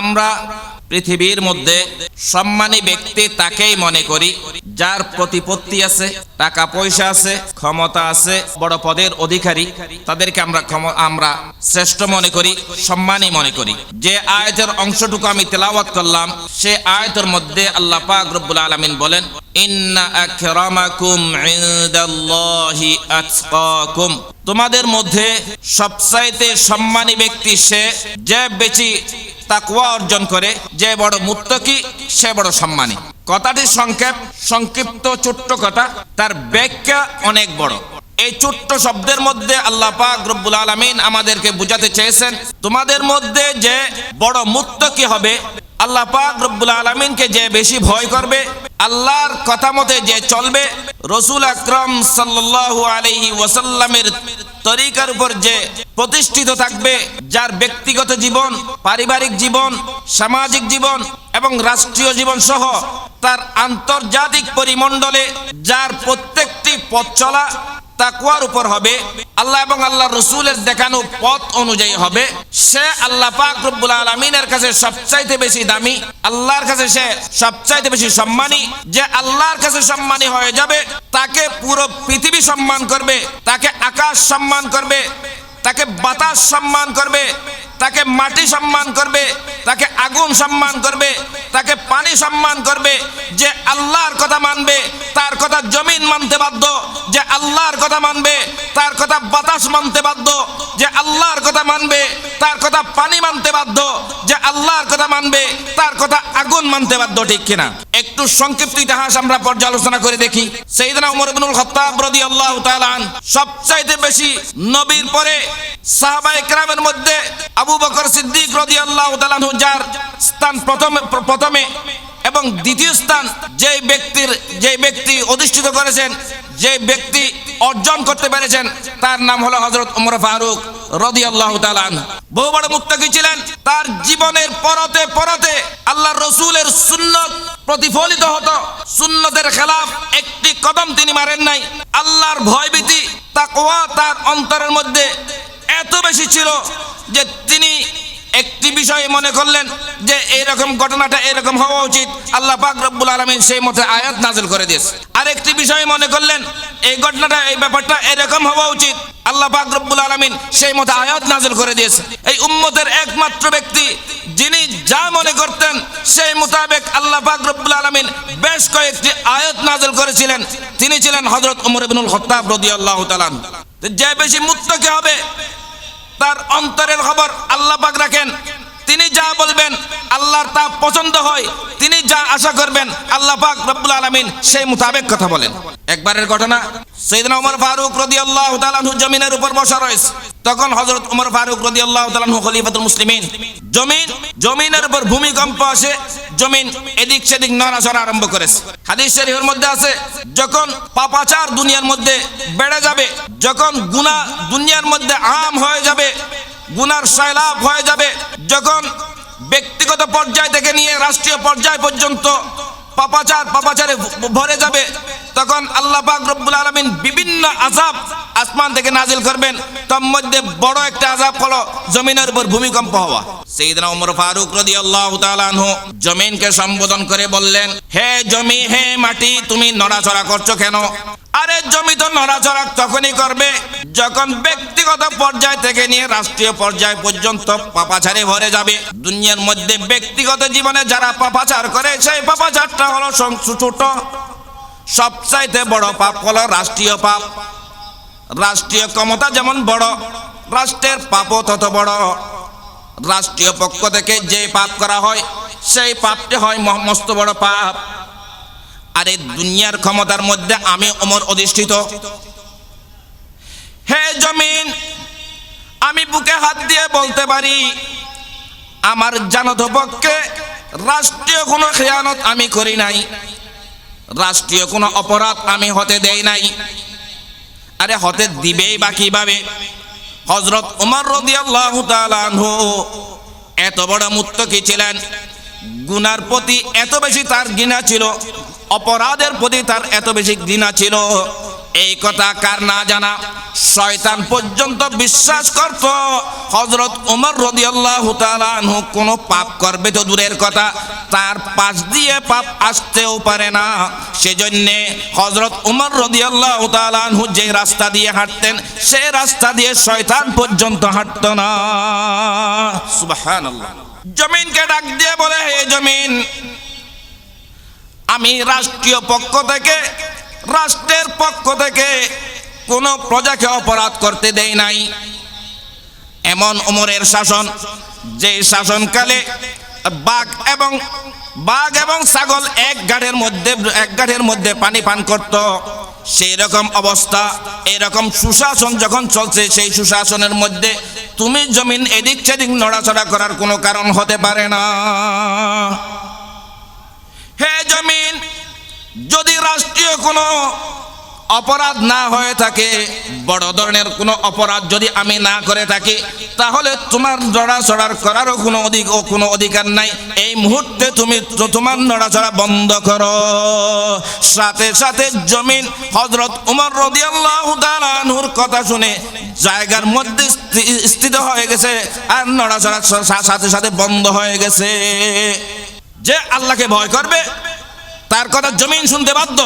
আমরা পৃথিবীর মধ্যে সম্মানী ব্যক্তি তাকেই মনে করি, যার প্রতিপত্তি আছে, টাকা পয়সা আছে, ক্ষমতা আছে, বড় পদের অধিকারী। তাদেরকে আমরা আমরা শ্রেষ্ঠ মনে করি, সম্মানী মনে করি। যে আয়তের অংশটুকু আমি তেলাওয়াত করলাম, সে আয়তের মধ্যে আল্লাহ পাক রব্বুল আলামিন বলেন, ইন্না আকরামাকুম ইনদাল্লাহি আতকাকুম। তোমাদের মধ্যে সবচাইতে সম্মানী ব্যক্তি সে, যে বেশি তাকওয়া অর্জন করে, যে বড় মুত্তকি, সে বড় সম্মানী। কথাটি সংক্ষেপ, সংক্ষিপ্ত ছোট্ট কথা, তার ব্যাখ্যা অনেক বড়। এই ছোট্ট শব্দের মধ্যে আল্লাহ পাক রব্বুল আলামিন আমাদেরকে বুঝাতে চেয়েছেন, তোমাদের মধ্যে যে বড় মুত্তকি হবে, আল্লাহ পাক রব্বুল আলমিনকে যে বেশি ভয় করবে আল্লাহর কথা মতে যে চলবে, রসুল আকরম সাল্লাহ আলহি ওয়াসাল্লামের তরিকার উপর যে প্রতিষ্ঠিত থাকবে, যার ব্যক্তিগত জীবন, পারিবারিক জীবন, সামাজিক জীবন এবং রাষ্ট্রীয় জীবন সহ তার আন্তর্জাতিক পরিমণ্ডলে যার প্রত্যেকটি পথ চলা তাকুয়ার উপর হবে। আল্লাহ এবং আল্লাহ রসুলের দেখানো পথ অনুযায়ী হবে। সে আল্লাহ পাক রব্বুল আলমিনের কাছে সবচাইতে বেশি দামি, আল্লাহর কাছে সে সবচাইতে বেশি সম্মানী। যে আল্লাহর কাছে সম্মানী হয়ে যাবে, তাকে পুরো পৃথিবী সম্মান করবে, তাকে আকাশ সম্মান করবে, তাকে বাতাস সম্মান করবে, তাকে মাটি সম্মান করবে তাকে আগুন সম্মান করবে, তাকে পানি সম্মান করবে, যে আল্লাহর কথা মানবে, তার কথা জমিন মানতে বাধ্য, যে আল্লাহর কথা মানবে, তার কথা বাতাস মানতে বাধ্য, যে আল্লাহর কথা মানবে, তার কথা পানি মানতে বাধ্য, যে আল্লাহর কথা মানবে, তার কথা আগুন মানতে বাধ্য, ঠিক কিনা? একটু সংক্ষিপ্ত ইতিহাস আমরা পর্যালোচনা করে দেখি। সেইদিনা উমর ইবনুল খাত্তাব রাদিয়াল্লাহু তাআলা সবচাইতে বেশি নবীর পরে সাহাবা একরামের মধ্যে আবু বকর সিদ্দিক তাআলা আনহু যার স্থান প্রথমে প্রথমে এবং দ্বিতীয় স্থান যে ব্যক্তির যে ব্যক্তি অধিষ্ঠিত করেছেন যে ব্যক্তি অর্জন করতে পেরেছেন, তার নাম হলো হজরত উমর ফারুক রদি আল্লাহ বহু বড় মুক্তাকি ছিলেন, তার জীবনের পরতে পরতে আল্লাহ রসুলের সুন্নত প্রতিফলিত হতো। সুন্নতের খেলাফ একটি কদম তিনি মারেন নাই। আল্লাহর ভয়ভীতি, তাকওয়া তার অন্তরের মধ্যে এত বেশি ছিল যে তিনি একটি বিষয় মনে করলেন যে এইরকম ঘটনাটা এরকম হওয়া উচিত। আল্লাহ পাক রব্বুল আলমিন সেই মতে আয়াত নাজিল করে দিয়েছে। আর একটি বিষয় মনে করলেন, এই ঘটনাটা, এই ব্যাপারটা এরকম হওয়া উচিত। আল্লাহ পাক রব্বুল আলমিন সেই মতে আয়াত নাজিল করে দিয়েছে। এই উম্মতের একমাত্র ব্যক্তি, যিনি যা মনে করতেন সেই মোতাবেক আল্লাহ পাক রব্বুল আলমিন বেশ কয়েকটি আয়াত নাজিল করেছিলেন। তিনি ছিলেন হজরত উমর ইবনুল খত্তাব রদিয়াল্লাহু তাআলা যে বেশি মুত্তকি হবে অন্তরের খবর আল্লাহ পাক রাখেন। তিনি যা বলবেন আল্লাহর তা পছন্দ হয়, তিনি যা আশা করবেন আল্লাহ পাক রব্বুল আলামিন সেই মোতাবেক কথা বলেন। একবারের ঘটনা, সৈয়দনা ওমর ফারুক রাদিয়াল্লাহু তাআলা আনহু জমিনের উপর বসা রয়েছে। তখন হযরত ওমর ফারুক রাদিয়াল্লাহু তাআলা আনহু খলিফাতুল মুসলিমিন, জমিন, জমিনের উপর ভূমিকম্প আসে, জমিন এদিক সেদিক নড়াচড়া আরম্ভ করেছে। হাদিস শরীফের মধ্যে আছে, যখন পাপাচার দুনিয়ার মধ্যে বেড়ে যাবে, যখন গুনাহ দুনিয়ার মধ্যে আম হয়ে যাবে গুনার সয়লাভ হয়ে যাবে যখন ব্যক্তিগত পর্যায় থেকে নিয়ে রাষ্ট্রীয় পর্যায় পর্যন্ত পাপাচার, পাপাচারে ভরে যাবে। তখন আল্লাহ পাক রব্বুল আলামিন বিভিন্ন আযাব আসমান থেকে নাজিল করবেন। তার মধ্যে বড় একটা আযাব হলো জমিনের উপর ভূমিকম্প হওয়া। সাইয়েদনা ওমর ফারুক রাদিয়াল্লাহু তাআলা আনহু জমিনকে সম্বোধন করে বললেন, হে জমি, হে মাটি, তুমি নড়াচড়া করছ কেন? আরে, জমি তো নড়াচড়া তখনই করবে যখন ব্যক্তিগত পর্যায় থেকে নিয়ে রাষ্ট্রীয় পর্যায় পর্যন্ত পাপাচারে ভরে যাবে। দুনিয়ার মধ্যে ব্যক্তিগত জীবনে যারা পাপাচার করে, সেই পাপাচারটা হলো ছোট সবচাইতে বড় পাপ হলো রাষ্ট্রীয় পাপ। রাষ্ট্রীয় ক্ষমতা যেমন বড়, রাষ্ট্রের পাপও তত বড়। রাষ্ট্রীয় পক্ষ থেকে যে পাপ করা হয়, সেই পাপটি হয় মস্ত বড় পাপ। আর এই দুনিয়ার ক্ষমতার মধ্যে আমি অমর অধিষ্ঠিত। হে জমিন, আমি বুকে হাত দিয়ে বলতে পারি, আমার জানত পক্ষে রাষ্ট্রীয় কোনো খেয়ানত আমি করি নাই। রাষ্ট্রীয় কোনো অপরাধ আমি হতে দেই নাই। আরে হতে দিবেই বা কীভাবে? হজরত উমর রদিয়াল্লাহু তাআলা আনহু এত বড় মুত্তকি ছিলেন। গুনার প্রতি এত বেশি তার ঘৃণা ছিল, অপরাধের প্রতি তার এত বেশি ঘৃণা ছিল। এই কথা কার না জানা? শয়তান পর্যন্ত বিশ্বাস করত। হজরত উমর রদিয়াল্লাহু আনহু কোনো পাপ করবে তো দূরের কথা। তার পাশ দিয়ে পাপ আসতেও পারে না। সেজন্যে হজরত উমর রদিয়াল্লাহু আনহু যে রাস্তা দিয়ে হাঁটতেন, সে রাস্তা দিয়ে শয়তান পর্যন্ত হাঁটত না। সুবহানাল্লাহ। জমিনকে ডাক দিয়ে বলে, হে জমিন, আমি রাষ্ট্রীয় পক্ষ থেকে রাষ্ট্রের পক্ষ থেকে কোনো প্রজাকে অপরাধ করতে দেই নাই। এমন উমরের শাসন, যে শাসনকালে বাঘ এবং বাঘ এবং ছাগল এক গাঢ়ের মধ্যে, এক গাঢ়ের মধ্যে পানি পান করত সেই রকম অবস্থা, এরকম সুশাসন যখন চলছে, সেই সুশাসনের মধ্যে তুমি জমিন এদিক সেদিক নড়াচড়া করার কোনো কারণ হতে পারে না। হে জমিন যদি রাষ্ট্রীয় কোনো অপরাধ না হয়ে থাকে, বড় ধরনের কোনো অপরাধ যদি আমি না করে থাকি, তাহলে তোমার নড়াচড়ার করারও কোনো অধিক ও কোনো অধিকার নাই। এই মুহূর্তে তুমি তোমার নড়াচড়া বন্ধ করো। সাথে সাথে জমিন হজরত উমর রদিয়াল্লাহু তাআলা আনহুর কথা শুনে জায়গার মধ্যে স্থিত হয়ে গেছে আর নড়াচড়া সাথে সাথে বন্ধ হয়ে গেছে। যে আল্লাহকে ভয় করবে তার কথা জমিন শুনতে বাধ্য।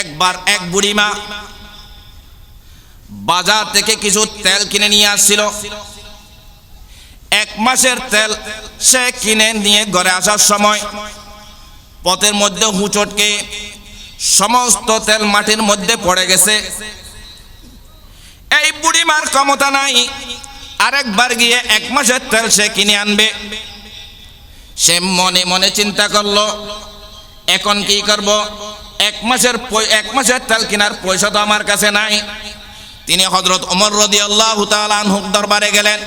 একবার এক বুড়িমা বাজার থেকে কিছু তেল কিনে নিয়ে আসছিল। এক মাসের তেল সে কিনে নিয়ে ঘরে আসার সময় পথের মধ্যে হুচটকে সমস্ত তেল মাটির মধ্যে পড়ে গেছে। এই বুড়িমার ক্ষমতা নাই। আরেকবার গিয়ে এক মাসের তেল সে কিনে আনবে। সে মনে মনে চিন্তা করল এখন কি করব? এক মাসের এক মাসের তেল কেনার পয়সা তো আমার কাছে নাই। তিনি হজরত ওমর রদি আল্লাহ হুক দরবারে গেলেন।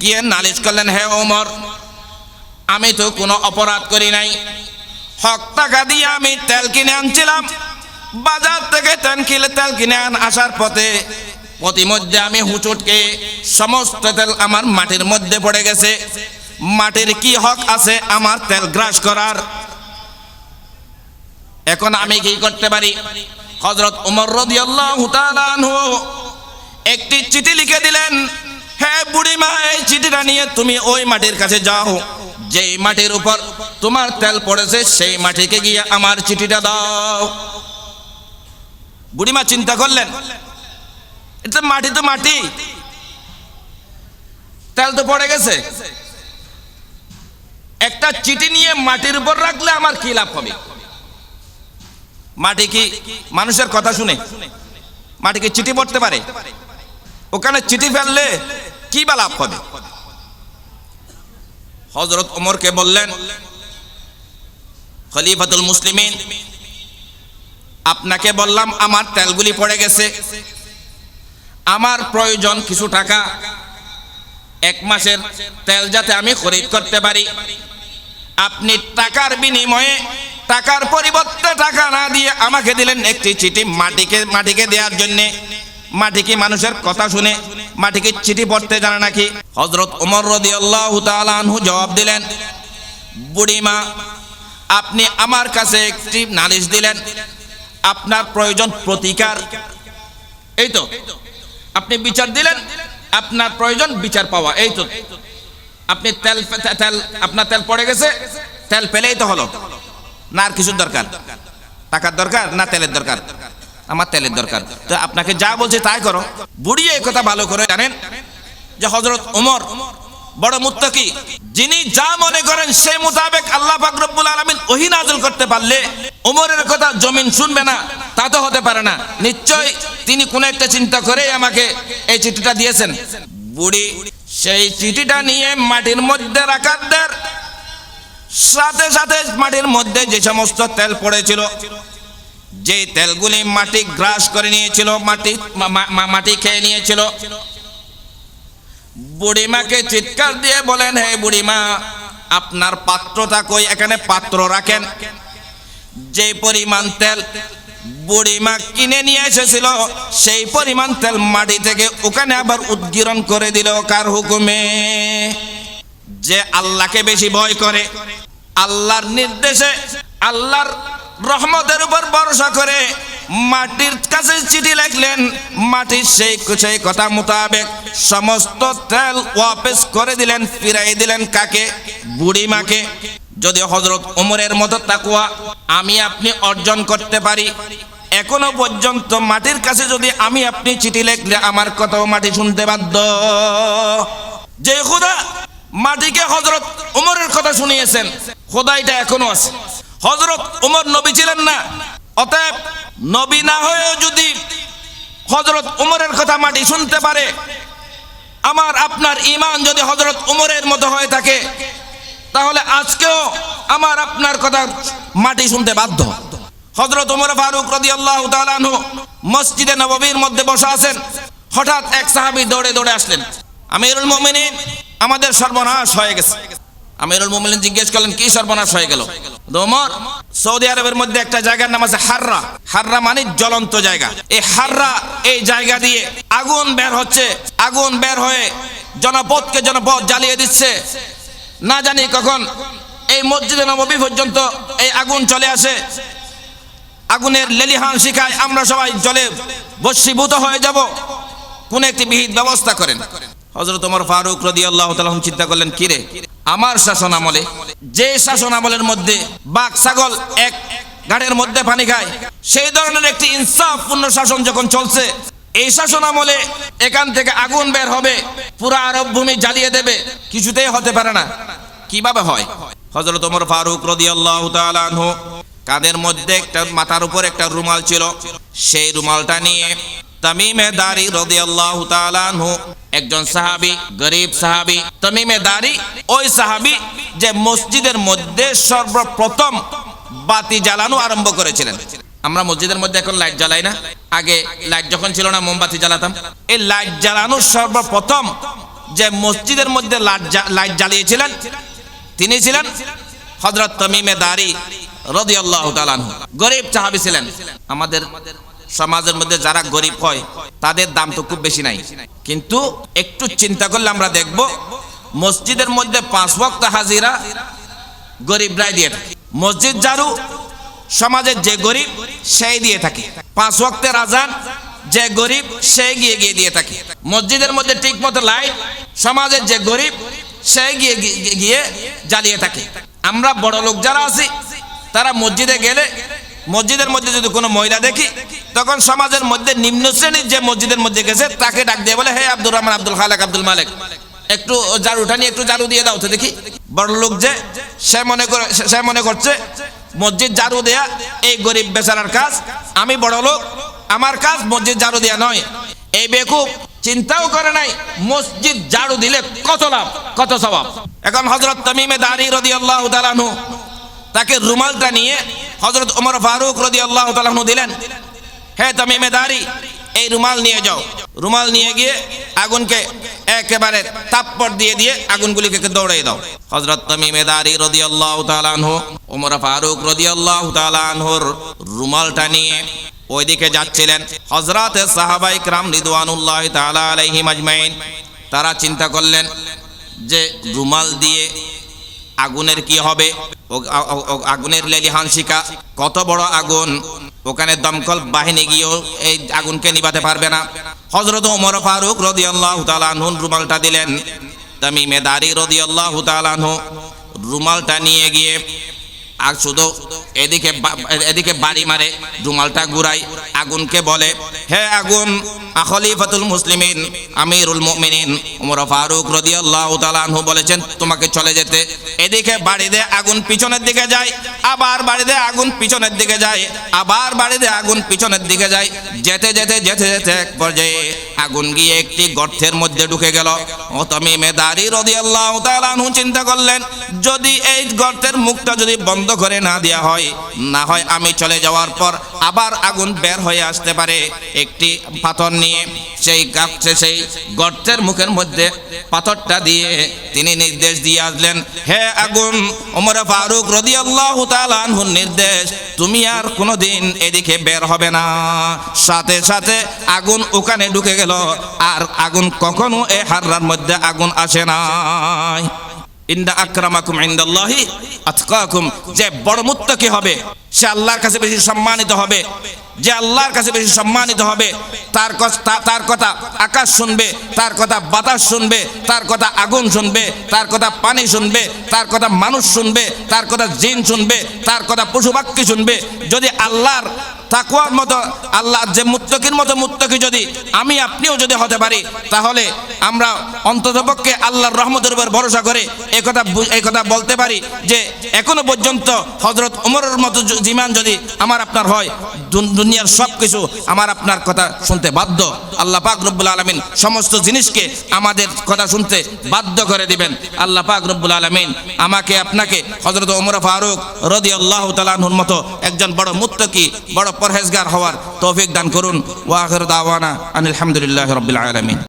গিয়ে নালিশ করলেন, হে ওমর, আমি তো কোনো অপরাধ করি নাই। হক টাকা দিয়ে আমি তেল কিনে আনছিলাম। বাজার থেকে তেল কিনে তেল কিনে আন আসার পথে প্রতিমধ্যে আমি হুচুটকে সমস্ত তেল আমার মাটির মধ্যে পড়ে গেছে। মাটির কি হক আছে? আমার তেল গ্রাস করার এখন আমি কি করতে পারি? হজরত উমর একটি চিঠি লিখে দিলেন, হে বুড়িমা, এই চিঠিটা নিয়ে তুমি ওই মাটির কাছে যাও। যেই মাটির উপর তোমার তেল পড়েছে, সেই মাটিকে গিয়ে আমার চিঠিটা দাও। বুড়িমা চিন্তা করলেন, এটা মাটি তো মাটি। তেল তো পড়ে গেছে। একটা চিঠি নিয়ে মাটির উপর রাখলে আমার কি লাভ হবে? মাটি কি মানুষের কথা শুনে? মাটি কি চিঠি পড়তে পারে? ওখানে চিঠি ফেললে কি বা লাভ হবে? হজরত ওমরকে বললেন, খলিফাতুল মুসলিমিন, আপনাকে বললাম আমার তেলগুলি পড়ে গেছে। আমার প্রয়োজন কিছু টাকা। এক মাসের তেল যাতে আমি খরিদ করতে পারি। আপনি টাকার বিনিময়ে টাকার পরিবর্তে টাকা না আমাকে দিলেন একটি চিঠি মাটিকে মাটিকে দেওয়ার জন্যে। মাটি কি মানুষের কথা শুনে, মাটিকে চিঠি পড়তে জানে নাকি? হজরত উমর রদি আল্লাহ আনহু জবাব দিলেন, বুড়িমা, আপনি আমার কাছে একটি নালিশ দিলেন। আপনার প্রয়োজন প্রতিকার। এই তো। আপনি বিচার দিলেন, আপনার প্রয়োজন বিচার পাওয়া। এই তো। আপনি তেল তেল, আপনার তেল পড়ে গেছে, তেল পেলেই তো হলো। না আর কিছুর দরকার। টাকার দরকার না তেলের দরকার? আমার তেলের দরকার। তো আপনাকে যা বলছে তাই করো। বুড়ি এই কথা ভালো করে জানেন যে হজরত ওমর বড় মুত্তাকি, যিনি যা মনে করেন সেই মোতাবেক আল্লাহ পাক রব্বুল আলামিন ওহী নাযিল করতে পারলে ওমরের কথা জমিন শুনবে না, তা তো হতে পারে না। নিশ্চয় তিনি কোন একটা চিন্তা করে আমাকে এই চিঠিটা দিয়েছেন। বুড়ি সেই চিঠিটা নিয়ে মাটির মধ্যে রাখার সাথে সাথে মাটির মধ্যে যে সমস্ত তেল পড়েছিল যে তেলগুলি মাটি গ্রাস করে নিয়েছিল, মাটি মাটি খেয়ে নিয়েছিল। বুড়িমাকে চিৎকার দিয়ে বলেন, হে বুড়িমা, আপনার পাত্রটা কই? এখানে পাত্র রাখেন। যে পরিমাণ তেল বুড়িমা কিনে নিয়ে এসেছিল, সেই পরিমাণ তেল মাটি থেকে ওখানে আবার উদ্গীরণ করে দিল। কার হুকুমে? যে আল্লাহকে বেশি ভয় করে, আল্লাহর নির্দেশে, আল্লাহর রহমতের উপর ভরসা করে মাটির কাছে চিঠি লিখলেন, মাটির সেই সেই কথা মোতাবেক সমস্ত তেল ওয়াপেস করে দিলেন, ফিরাই দিলেন কাকে? বুড়ি মাকে। যদি হজরত ওমরের মতো তাকুয়া আমি আপনি অর্জন করতে পারি, এখনও পর্যন্ত মাটির কাছে যদি আমি আপনি চিঠি লিখলে আমার কথাও মাটি শুনতে বাধ্য। যে খোদা মাটিকে হজরত উমরের কথা শুনিয়েছেন। খোদা এটা এখনও আছে। হজরত উমর নবী ছিলেন না। অতএব নবী না হয়েও যদি হজরত উমরের কথা মাটি শুনতে পারে, আমার আপনার ইমান যদি হজরত উমরের মতো হয়ে থাকে, তাহলে আজকেও আমার আপনার কথা মাটি শুনতে বাধ্য। হজরত উমর ফারুক রদি আল্লাহ মসজিদে নববীর মধ্যে বসে আছেন। হঠাৎ এক সাহাবী দৌড়ে দৌড়ে আসলেন। আমিরুল মোমিনিন আমাদের সর্বনাশ হয়ে গেছে। আমিরুল মোমিনিন জিজ্ঞেস করলেন, কি সর্বনাশ হয়ে গেল? ওমর, সৌদি আরবের মধ্যে একটা জায়গার নাম আছে হাররা। হাররা মানে জ্বলন্ত জায়গা। এই হাররা এই জায়গা দিয়ে আগুন বের হচ্ছে। আগুন বের হয়ে জনপদকে জনপদ জ্বালিয়ে দিচ্ছে। না জানি কখন এই মসজিদে নববী পর্যন্ত এই আগুন চলে আসে। আগুনের লেলিহান শিখায় আমরা সবাই জলে বস্মীভূত হয়ে যাব। কোন একটি বিহিত ব্যবস্থা করেন। হজরত ওমর ফারুক রদি আল্লাহ চিন্তা করলেন, কিরে, আমার শাসন আমলে, যে শাসন আমলের মধ্যে বাঘ, ছাগল এক গাড়ির মধ্যে পানি খায়, সেই ধরনের একটি ইনসাফপূর্ণ শাসন যখন চলছে, এই শাসন আমলে এখান থেকে আগুন বের হবে, পুরো আরব ভূমি জ্বালিয়ে দেবে, কিছুতেই হতে পারে না। কীভাবে হয়? হজরত ওমর ফারুক রদি আল্লাহ কাদের মধ্যে একটা মাথার উপর একটা রুমাল ছিল, সেই রুমালটা নিয়ে তামিমে দারি রদি আল্লাহ একজন সাহাবি, গরিব সাহাবি। তামিমে দারি ওই সাহাবি যে মসজিদের মধ্যে সর্বপ্রথম বাতি জ্বালানো আরম্ভ করেছিলেন। আমরা মসজিদের মধ্যে এখন লাইট জ্বালাই না। আগে লাইট যখন ছিল না, মোমবাতি জ্বালাতাম। এই লাইট জ্বালানো সর্বপ্রথম যে মসজিদের মধ্যে লাইট জ্বালিয়েছিলেন, তিনি ছিলেন হজরত তমিমে দারি রদি আল্লাহ গরিব চাহাবি ছিলেন। আমাদের সমাজের মধ্যে যারা গরিব হয়, তাদের দাম তো খুব বেশি নাই। কিন্তু একটু চিন্তা করলে আমরা দেখব, মসজিদের মধ্যে পাঁচ ওয়াক্ত হাজিরা গরিবরাই দিয়ে থাকে। মসজিদ জারু সমাজের যে গরিব, সেই দিয়ে থাকে। পাঁচ ওয়াক্তের আজান যে গরিব সে গিয়ে গিয়ে দিয়ে থাকে। মসজিদের মধ্যে ঠিক মতো লাইট সমাজের যে গরিব সে গিয়ে- গিয়ে জ্বালিয়ে থাকে। আমরা বড় লোক যারা আছি, তারা মসজিদে গেলে মসজিদের মধ্যে যদি কোনো মহিলা দেখি, তখন সমাজের মধ্যে নিম্ন শ্রেণির যে মসজিদের মধ্যে গেছে, তাকে ডাক দিয়ে বলে, হে আব্দুর রহমান, আব্দুল খালেক, আব্দুল মালেক, একটু ঝাড়ুটা নিয়ে একটু ঝাড়ু দিয়ে দাও তো দেখি। বড় লোক যে, সে মনে করে, সে- মনে করছে, মসজিদ ঝাড়ু দেয়া, এই গরিব বেচারার কাজ, আমি বড় লোক, আমার কাজ মসজিদ ঝাড়ু দেয়া নয়। এই বেকুব চিন্তাও করে নাই, মসজিদ ঝাড়ু দিলে কত লাভ, কত স্বভাব। এখন হজরত তামিমে দাঁড়ি রদি আল্লাহ তালানু তাকে রুমালটা নিয়ে হজরত ওমর ফারুক রদি আল্লাহ তালাহনু দিলেন, হে তামিমে দাঁড়ি এই রুমাল নিয়ে যাও। রুমাল নিয়ে গিয়ে আগুনকে একেবারে তাপ্পর দিয়ে দিয়ে আগুনগুলিকে দৌড়াই দাও। হজরত তামিমে দাঁড়ি রদি আল্লাহ তালানহু ওমর ফারুক রদি আল্লাহ তালানহুর রুমালটা নিয়ে ওইদিকে যাচ্ছিলেন। হজরত সাহাবাই ক্রাম রিদওয়ানুল্লাহ তাআলা আলাইহিম আজমাইন, তারা চিন্তা করলেন যে রুমাল দিয়ে আগুনের কি হবে? আগুনের লেলিহান শিকা কত বড় আগুন? ওখানে দমকল বাহিনী গিয়েও এই আগুনকে নিভাতে পারবে না। হজরত ওমর ফারুক রদি আল্লাহ তালানহুন রুমালটা দিলেন। তামিমে দারি রদি আল্লাহ তালানহু রুমালটা নিয়ে গিয়ে আর শুধু এদিকে এদিকে বাড়ি মারে, রুমালটা ঘুরাই, আগুনকে বলে, হে আগুন খলিফাতুল মুসলিমিন, আমিরুল মুমিনিন। ওমর ফারুক রাদিয়াল্লাহু তাআলা আনহু বলেছেন, তোমাকে চলে যেতে। এদিকে বাড়ি দে আগুন পিছনের দিকে যায়, আবার বাড়ি দে আগুন পিছনের দিকে যায়, আবার বাড়ি দে আগুন পিছনের দিকে যায়। যেতে যেতে যেতে যেতে এক পর্যায়ে আগুন গিয়ে একটি গর্তের মধ্যে ঢুকে গেল। ও তুমি মেদারি রাদিয়াল্লাহু তাআলা আনহু চিন্তা করলেন, যদি এই গর্তের মুখটা যদি বন্ধ করে না দেওয়া হয়, না হয় আমি চলে যাওয়ার পর আবার আগুন বের হয়ে আসতে পারে। একটি পাথর নিয়ে সেই গাছে সেই গর্তের মুখের মধ্যে পাথরটা দিয়ে তিনি নির্দেশ দিয়ে আসলেন, হে আগুন, ওমর ফারুক তাআলা আনহুর নির্দেশ, তুমি আর কোনোদিন এদিকে বের হবে না। সাথে সাথে আগুন ওখানে ঢুকে গেল, আর আগুন কখনো এ হাররার মধ্যে আগুন আসে নাই। ইন্দা আকরামাকুম ইন্দাল্লাহি আতকাকুম যে বড় মুত্তাকি হবে। সে আল্লাহর কাছে বেশি সম্মানিত হবে। যে আল্লাহর কাছে বেশি সম্মানিত হবে, তার তার কথা আকাশ শুনবে, তার কথা বাতাস শুনবে, তার কথা আগুন শুনবে, তার কথা পানি শুনবে, তার কথা মানুষ শুনবে, তার কথা জিন শুনবে, তার কথা পশু শুনবে। যদি আল্লাহর তাকুয়ার মতো, আল্লাহ যে মুত্তকির মতো মুত্তকি যদি, আমি আপনিও যদি হতে পারি, তাহলে আমরা অন্ততপক্ষে আল্লাহর রহমতের উপর ভরসা করে একথা কথা বলতে পারি যে, এখনও পর্যন্ত হজরত উমরের মতো জিমান যদি আমার আপনার হয়, দুন- দুনিয়ার সব কিছু আমার আপনার কথা শুনতে বাধ্য। আল্লাহ পাক রব্বুল আলমিন সমস্ত জিনিসকে আমাদের কথা শুনতে বাধ্য করে দিবেন। আল্লাহ পাক রব্বুল আলমিন আমাকে, আপনাকে হজরত ওমর ফারুক রদি আল্লাহ তালাহুর মতো একজন বড় মুত্তকি, বড় পরহেজগার হওয়ার তৌফিক দান করুন। ওয়াহির দাওয়ানা আনিল রবিল আলমিন।